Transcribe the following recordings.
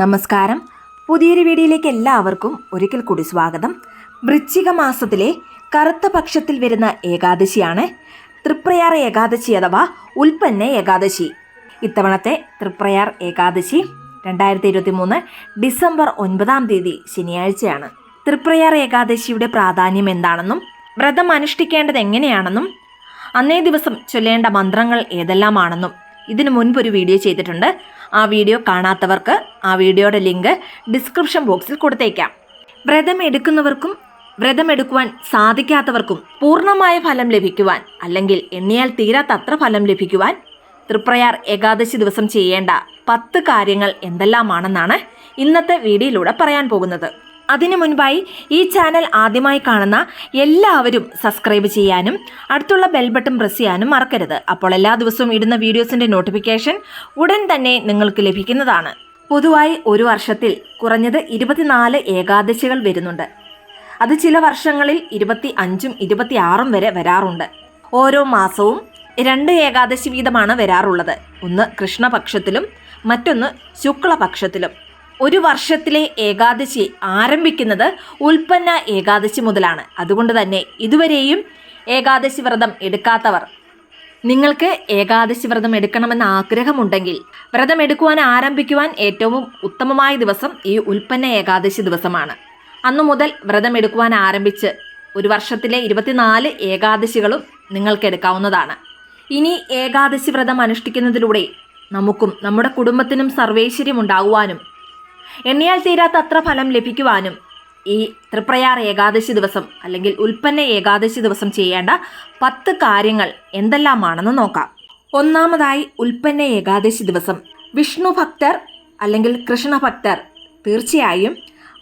നമസ്കാരം. പുതിയൊരു വീഡിയോയിലേക്ക് എല്ലാവർക്കും ഒരിക്കൽ കൂടി സ്വാഗതം. വൃശ്ചിക മാസത്തിലെ കറുത്ത പക്ഷത്തിൽ വരുന്ന ഏകാദശിയാണ് തൃപ്രയാർ ഏകാദശി അഥവാ ഉൽപ്പന്ന ഏകാദശി. ഇത്തവണത്തെ തൃപ്രയാർ ഏകാദശി രണ്ടായിരത്തി ഇരുപത്തി മൂന്ന് ഡിസംബർ ഒൻപതാം തീയതി ശനിയാഴ്ചയാണ്. തൃപ്രയാർ ഏകാദശിയുടെ പ്രാധാന്യം എന്താണെന്നും വ്രതം അനുഷ്ഠിക്കേണ്ടത് എങ്ങനെയാണെന്നും അന്നേ ദിവസം ചൊല്ലേണ്ട മന്ത്രങ്ങൾ ഏതെല്ലാമാണെന്നും ഇതിനു മുൻപ് ഒരു വീഡിയോ ചെയ്തിട്ടുണ്ട്. ആ വീഡിയോ കാണാത്തവർക്ക് ആ വീഡിയോയുടെ ലിങ്ക് ഡിസ്ക്രിപ്ഷൻ ബോക്സിൽ കൊടുത്തേക്കാം. വ്രതം എടുക്കുന്നവർക്കും വ്രതമെടുക്കുവാൻ സാധിക്കാത്തവർക്കും പൂർണമായ ഫലം ലഭിക്കുവാൻ അല്ലെങ്കിൽ എണ്ണിയാൽ തീരാത്തത്ര ഫലം ലഭിക്കുവാൻ തൃപ്രയാർ ഏകാദശി ദിവസം ചെയ്യേണ്ട പത്ത് കാര്യങ്ങൾ എന്തെല്ലാമാണെന്നാണ് ഇന്നത്തെ വീഡിയോയിലൂടെ പറയാൻ പോകുന്നത്. അതിനു മുൻപായി ഈ ചാനൽ ആദ്യമായി കാണുന്ന എല്ലാവരും സബ്സ്ക്രൈബ് ചെയ്യാനും അടുത്തുള്ള ബെൽ ബട്ടൺ പ്രസ് ചെയ്യാനും മറക്കരുത്. അപ്പോൾ എല്ലാ ദിവസവും ഇടുന്ന വീഡിയോസിന്റെ നോട്ടിഫിക്കേഷൻ ഉടൻ തന്നെ നിങ്ങൾക്ക് ലഭിക്കുന്നതാണ്. പൊതുവായി ഒരു വർഷത്തിൽ കുറഞ്ഞത് ഇരുപത്തിനാല് ഏകാദശികൾ വരുന്നുണ്ട്. അത് ചില വർഷങ്ങളിൽ ഇരുപത്തി അഞ്ചും ഇരുപത്തി ആറും വരെ വരാറുണ്ട്. ഓരോ മാസവും രണ്ട് ഏകാദശി വീതമാണ് വരാറുള്ളത്. ഒന്ന് കൃഷ്ണപക്ഷത്തിലും മറ്റൊന്ന് ശുക്ലപക്ഷത്തിലും. ഒരു വർഷത്തിലെ ഏകാദശി ആരംഭിക്കുന്നത് ഉൽപ്പന്ന ഏകാദശി മുതലാണ്. അതുകൊണ്ട് തന്നെ ഇതുവരെയും ഏകാദശി വ്രതം എടുക്കാത്തവർ നിങ്ങൾക്ക് ഏകാദശി വ്രതം എടുക്കണമെന്ന് ആഗ്രഹമുണ്ടെങ്കിൽ വ്രതം എടുക്കുവാൻ ആരംഭിക്കുവാൻ ഏറ്റവും ഉത്തമമായ ദിവസം ഈ ഉൽപ്പന്ന ഏകാദശി ദിവസമാണ്. അന്നു മുതൽ വ്രതം എടുക്കുവാൻ ആരംഭിച്ച് ഒരു വർഷത്തിലെ ഇരുപത്തിനാല് ഏകാദശികളും നിങ്ങൾക്ക് എടുക്കാവുന്നതാണ്. ഇനി ഏകാദശി വ്രതം അനുഷ്ഠിക്കുന്നതിലൂടെ നമുക്കും നമ്മുടെ കുടുംബത്തിനും സർവൈശ്വര്യം ഉണ്ടാകുവാനും എണ്ണിയാൽ തീരാത്ത അത്ര ഫലം ലഭിക്കുവാനും ഈ തൃപ്രയാർ ഏകാദശി ദിവസം അല്ലെങ്കിൽ ഉൽപ്പന്ന ഏകാദശി ദിവസം ചെയ്യേണ്ട പത്ത് കാര്യങ്ങൾ എന്തെല്ലാമാണെന്ന് നോക്കാം. ഒന്നാമതായി ഉൽപ്പന്ന ഏകാദശി ദിവസം. വിഷ്ണു ഭക്തർ അല്ലെങ്കിൽ കൃഷ്ണ ഭക്തർ തീർച്ചയായും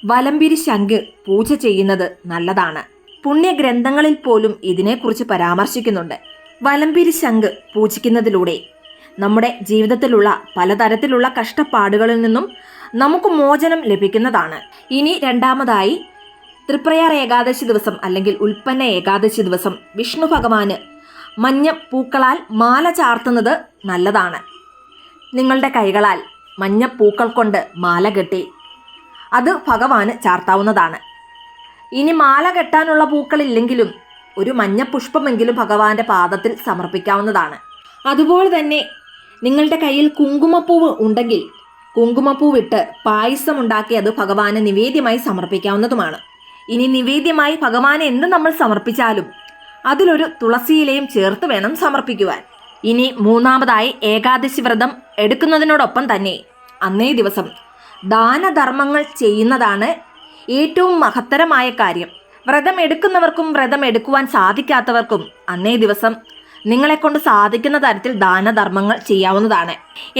വലംപിരി ശംഖ് പൂജ ചെയ്യുന്നത് നല്ലതാണ്. പുണ്യഗ്രന്ഥങ്ങളിൽ പോലും ഇതിനെക്കുറിച്ച് പരാമർശിക്കുന്നുണ്ട്. വലംപിരി ശംഖ് പൂജിക്കുന്നതിലൂടെ നമ്മുടെ ജീവിതത്തിലുള്ള പലതരത്തിലുള്ള കഷ്ടപ്പാടുകളിൽ നിന്നും നമുക്ക് മോചനം ലഭിക്കുന്നതാണ്. ഇനി രണ്ടാമതായി തൃപ്രയാർ ഏകാദശി ദിവസം അല്ലെങ്കിൽ ഉൽപ്പന്ന ഏകാദശി ദിവസം വിഷ്ണു ഭഗവാന് മഞ്ഞ പൂക്കളാൽ മാല ചാർത്തുന്നത് നല്ലതാണ്. നിങ്ങളുടെ കൈകളാൽ മഞ്ഞ പൂക്കൾ കൊണ്ട് മാല കെട്ടി അത് ഭഗവാന് ചാർത്താവുന്നതാണ്. ഇനി മാല കെട്ടാനുള്ള പൂക്കളില്ലെങ്കിലും ഒരു മഞ്ഞ പുഷ്പമെങ്കിലും ഭഗവാന്റെ പാദത്തിൽ സമർപ്പിക്കാവുന്നതാണ്. അതുപോലെ തന്നെ നിങ്ങളുടെ കയ്യിൽ കുങ്കുമപ്പൂവ് ഉണ്ടെങ്കിൽ കുങ്കുമപ്പൂവിട്ട് പായസം ഉണ്ടാക്കി അത് ഭഗവാന് നിവേദ്യമായി സമർപ്പിക്കാവുന്നതുമാണ്. ഇനി നിവേദ്യമായി ഭഗവാന് എന്ത് നമ്മൾ സമർപ്പിച്ചാലും അതിലൊരു തുളസിയിലയും ചേർത്ത് വേണം സമർപ്പിക്കുവാൻ. ഇനി മൂന്നാമതായി ഏകാദശി വ്രതം എടുക്കുന്നതിനോടൊപ്പം തന്നെ അന്നേ ദിവസം ദാനധർമ്മങ്ങൾ ചെയ്യുന്നതാണ് ഏറ്റവും മഹത്തരമായ കാര്യം. വ്രതം എടുക്കുന്നവർക്കും വ്രതം എടുക്കുവാൻ സാധിക്കാത്തവർക്കും അന്നേ ദിവസം നിങ്ങളെ കൊണ്ട് സാധിക്കുന്ന തരത്തിൽ ദാനധർമ്മങ്ങൾ ചെയ്യാവുന്നതാണ്.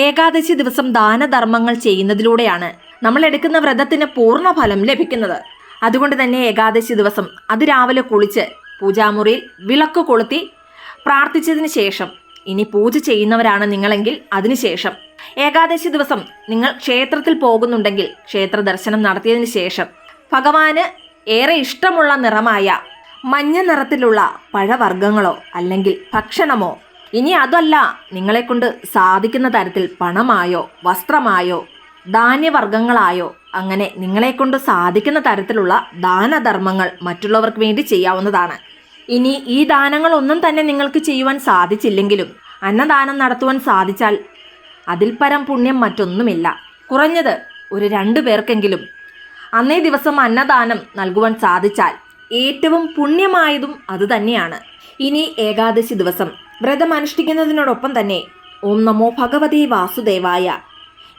ഏകാദശി ദിവസം ദാനധർമ്മങ്ങൾ ചെയ്യുന്നതിലൂടെയാണ് നമ്മൾ എടുക്കുന്ന വ്രതത്തിന് പൂർണ ഫലം ലഭിക്കുന്നത്. അതുകൊണ്ട് തന്നെ ഏകാദശി ദിവസം അത് രാവിലെ കുളിച്ച് പൂജാമുറിയിൽ വിളക്ക് കൊളുത്തി പ്രാർത്ഥിച്ചതിന് ശേഷം ഇനി പൂജ ചെയ്യുന്നവരാണ് നിങ്ങളെങ്കിൽ അതിനുശേഷം ഏകാദശി ദിവസം നിങ്ങൾ ക്ഷേത്രത്തിൽ പോകുന്നുണ്ടെങ്കിൽ ക്ഷേത്ര ദർശനം നടത്തിയതിന് ശേഷം ഭഗവാന് ഏറെ ഇഷ്ടമുള്ള നിറമായ മഞ്ഞ നിറത്തിലുള്ള പഴവർഗങ്ങളോ അല്ലെങ്കിൽ ഭക്ഷണമോ. ഇനി അതല്ല നിങ്ങളെക്കൊണ്ട് സാധിക്കുന്ന തരത്തിൽ പണമായോ വസ്ത്രമായോ ധാന്യവർഗങ്ങളായോ അങ്ങനെ നിങ്ങളെക്കൊണ്ട് സാധിക്കുന്ന തരത്തിലുള്ള ദാനധർമ്മങ്ങൾ മറ്റുള്ളവർക്ക് വേണ്ടി ചെയ്യാവുന്നതാണ്. ഇനി ഈ ദാനങ്ങൾ ഒന്നും തന്നെ നിങ്ങൾക്ക് ചെയ്യുവാൻ സാധിച്ചില്ലെങ്കിലും അന്നദാനം നടത്തുവാൻ സാധിച്ചാൽ അതിൽ പരം പുണ്യം മറ്റൊന്നുമില്ല. കുറഞ്ഞത് ഒരു രണ്ടു പേർക്കെങ്കിലും അന്നേ ദിവസം അന്നദാനം നൽകുവാൻ സാധിച്ചാൽ ഏറ്റവും പുണ്യമായതും അതുതന്നെയാണ് ഇനി ഏകാദശി ദിവസം. വ്രതം അനുഷ്ഠിക്കുന്നതിനോടൊപ്പം തന്നെ ഓം നമോ ഭഗവതി വാസുദേവായ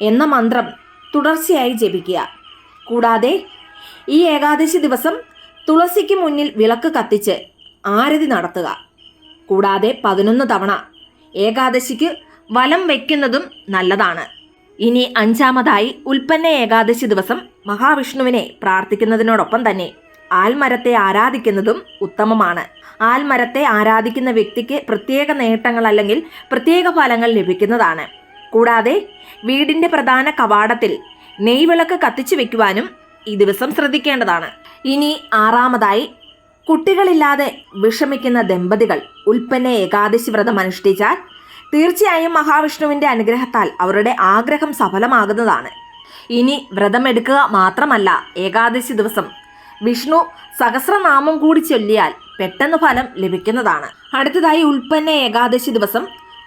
എന്ന മന്ത്രം തുടർച്ചയായി ജപിക്കുക. കൂടാതെ ഈ ഏകാദശി ദിവസം തുളസിക്ക് മുന്നിൽ വിളക്ക് കത്തിച്ച് ആരതി നടത്തുക. കൂടാതെ പതിനൊന്ന് തവണ ഏകാദശിക്ക് വലം വയ്ക്കുന്നതും നല്ലതാണ്. ഇനി അഞ്ചാമതായി ഉൽപ്പന്ന ഏകാദശി ദിവസം മഹാവിഷ്ണുവിനെ പ്രാർത്ഥിക്കുന്നതിനോടൊപ്പം തന്നെ ആൽമരത്തെ ആരാധിക്കുന്നതും ഉത്തമമാണ്. ആൽമരത്തെ ആരാധിക്കുന്ന വ്യക്തിക്ക് പ്രത്യേക നേട്ടങ്ങൾ അല്ലെങ്കിൽ പ്രത്യേക ഫലങ്ങൾ ലഭിക്കുന്നതാണ്. കൂടാതെ വീടിന്റെ പ്രധാന കവാടത്തിൽ നെയ്വിളക്ക് കത്തിച്ചു വെക്കുവാനും ഈ ദിവസം ശ്രദ്ധിക്കേണ്ടതാണ്. ഇനി ആറാമതായി കുട്ടികളില്ലാതെ വിഷമിക്കുന്ന ദമ്പതികൾ. ഉൽപ്പന്ന ഏകാദശി വ്രതം അനുഷ്ഠിച്ചാൽ തീർച്ചയായും മഹാവിഷ്ണുവിന്റെ അനുഗ്രഹത്താൽ അവരുടെ ആഗ്രഹം സഫലമാകുന്നതാണ്. ഇനി വ്രതമെടുക്കുക മാത്രമല്ല ഏകാദശി ദിവസം വിഷ്ണു സഹസ്രനാമം കൂടി ചൊല്ലിയാൽ പെട്ടെന്ന് ഫലം ലഭിക്കുന്നതാണ്. അടുത്തതായി ഉൽപ്പന്ന ഏകാദശി ദിവസം.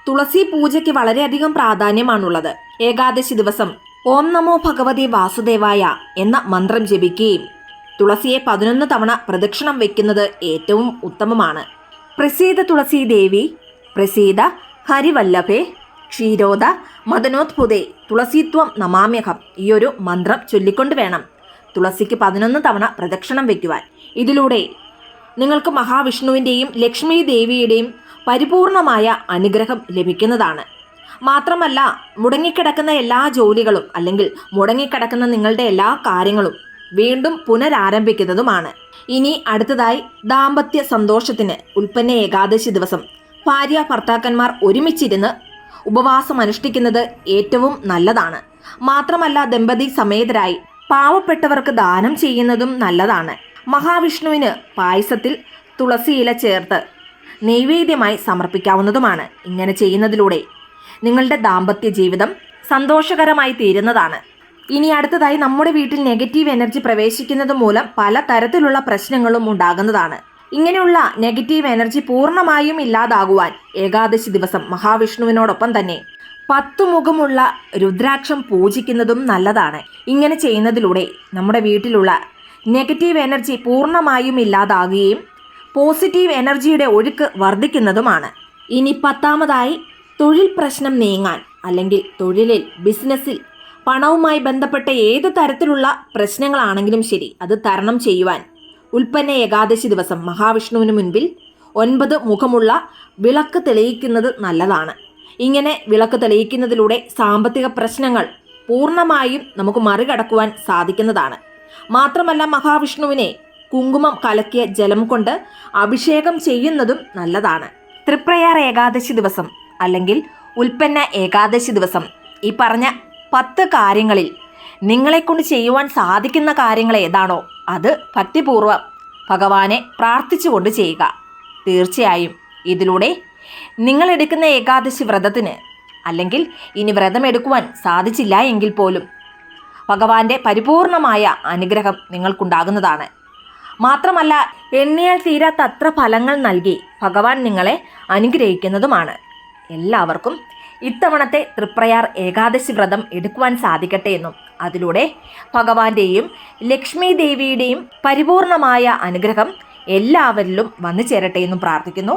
തുളസി പൂജയ്ക്ക് വളരെയധികം പ്രാധാന്യമാണുള്ളത്. ഏകാദശി ദിവസം ഓം നമോ ഭഗവതി വാസുദേവായ എന്ന മന്ത്രം ജപിക്കുകയും തുളസിയെ പതിനൊന്ന് തവണ പ്രദക്ഷിണം വയ്ക്കുന്നത് ഏറ്റവും ഉത്തമമാണ്. പ്രസീത തുളസി ദേവി പ്രസീത ഹരിവല്ലഭേ ക്ഷീരോദ മദനോത്ഭുതേ തുളസിത്വം നമാമ്യഹം ഈയൊരു മന്ത്രം ചൊല്ലിക്കൊണ്ട് വേണം. തുളസിക്ക് പതിനൊന്ന് തവണ പ്രദക്ഷിണം വയ്ക്കുവാൻ ഇതിലൂടെ നിങ്ങൾക്ക് മഹാവിഷ്ണുവിന്റെയും ലക്ഷ്മി ദേവിയുടെയും പരിപൂർണമായ അനുഗ്രഹം ലഭിക്കുന്നതാണ്. മാത്രമല്ല മുടങ്ങിക്കിടക്കുന്ന എല്ലാ ജോലികളും അല്ലെങ്കിൽ മുടങ്ങിക്കിടക്കുന്ന നിങ്ങളുടെ എല്ലാ കാര്യങ്ങളും വീണ്ടും പുനരാരംഭിക്കുന്നതുമാണ്. ഇനി അടുത്തതായി ദാമ്പത്യ സന്തോഷത്തിന് ഉൽപ്പന്ന ഏകാദശി ദിവസം. ഭാര്യ ഭർത്താക്കന്മാർ ഒരുമിച്ചിരുന്ന് ഉപവാസം അനുഷ്ഠിക്കുന്നത് ഏറ്റവും നല്ലതാണ്. മാത്രമല്ല ദമ്പതി സമേതരായി പാവപ്പെട്ടവർക്ക് ദാനം ചെയ്യുന്നതും നല്ലതാണ്. മഹാവിഷ്ണുവിന് പായസത്തിൽ തുളസിയില ചേർത്ത് നൈവേദ്യമായി സമർപ്പിക്കാവുന്നതുമാണ്. ഇങ്ങനെ ചെയ്യുന്നതിലൂടെ നിങ്ങളുടെ ദാമ്പത്യ ജീവിതം സന്തോഷകരമായി തീരുന്നതാണ്. ഇനി അടുത്തതായി നമ്മുടെ വീട്ടിൽ നെഗറ്റീവ് എനർജി പ്രവേശിക്കുന്നത് മൂലം പല തരത്തിലുള്ള പ്രശ്നങ്ങളും ഉണ്ടാകുന്നതാണ്. ഇങ്ങനെയുള്ള നെഗറ്റീവ് എനർജി പൂർണമായും ഇല്ലാതാകുവാൻ ഏകാദശി ദിവസം മഹാവിഷ്ണുവിനോടൊപ്പം തന്നെ പത്തു മുഖമുള്ള രുദ്രാക്ഷം പൂജിക്കുന്നതും നല്ലതാണ്. ഇങ്ങനെ ചെയ്യുന്നതിലൂടെ നമ്മുടെ വീട്ടിലുള്ള നെഗറ്റീവ് എനർജി പൂർണമായും ഇല്ലാതാകുകയും പോസിറ്റീവ് എനർജിയുടെ ഒഴുക്ക് വർദ്ധിക്കുന്നതുമാണ്. ഇനി പത്താമതായി തൊഴിൽ പ്രശ്നം നീങ്ങാൻ അല്ലെങ്കിൽ തൊഴിലിൽ ബിസിനസ്സിൽ പണവുമായി ബന്ധപ്പെട്ട ഏത് തരത്തിലുള്ള പ്രശ്നങ്ങളാണെങ്കിലും ശരി അത് തരണം ചെയ്യുവാൻ ഉൽപ്പന്ന ഏകാദശി ദിവസം മഹാവിഷ്ണുവിന് മുൻപിൽ ഒൻപത് മുഖമുള്ള വിളക്ക് തെളിയിക്കുന്നത് നല്ലതാണ്. ഇങ്ങനെ വിളക്ക് തെളിയിക്കുന്നതിലൂടെ സാമ്പത്തിക പ്രശ്നങ്ങൾ പൂർണമായും നമുക്ക് മറികടക്കുവാൻ സാധിക്കുന്നതാണ്. മാത്രമല്ല മഹാവിഷ്ണുവിനെ കുങ്കുമം കലക്കിയ ജലം കൊണ്ട് അഭിഷേകം ചെയ്യുന്നതും നല്ലതാണ്. തൃപ്രയാർ ഏകാദശി ദിവസം അല്ലെങ്കിൽ ഉൽപ്പന്ന ഏകാദശി ദിവസം ഈ പറഞ്ഞ പത്ത് കാര്യങ്ങളിൽ നിങ്ങളെക്കൊണ്ട് ചെയ്യുവാൻ സാധിക്കുന്ന കാര്യങ്ങൾ ഏതാണോ അത് ഭക്തിപൂർവം ഭഗവാനെ പ്രാർത്ഥിച്ചുകൊണ്ട് ചെയ്യുക. തീർച്ചയായും ഇതിലൂടെ നിങ്ങളെടുക്കുന്ന ഏകാദശി വ്രതത്തിന് അല്ലെങ്കിൽ ഇനി വ്രതമെടുക്കുവാൻ സാധിച്ചില്ല എങ്കിൽ പോലും ഭഗവാന്റെ പരിപൂർണമായ അനുഗ്രഹം നിങ്ങൾക്കുണ്ടാകുന്നതാണ്. മാത്രമല്ല എണ്ണിയാൽ തീരാത്ത അത്ര ഫലങ്ങൾ നൽകി ഭഗവാൻ നിങ്ങളെ അനുഗ്രഹിക്കുന്നതുമാണ്. എല്ലാവർക്കും ഇത്തവണത്തെ തൃപ്രയാർ ഏകാദശി വ്രതം എടുക്കുവാൻ സാധിക്കട്ടെ എന്നും അതിലൂടെ ഭഗവാന്റെയും ലക്ഷ്മി ദേവിയുടെയും പരിപൂർണമായ അനുഗ്രഹം എല്ലാവരിലും വന്നു ചേരട്ടെ എന്നും പ്രാർത്ഥിക്കുന്നു.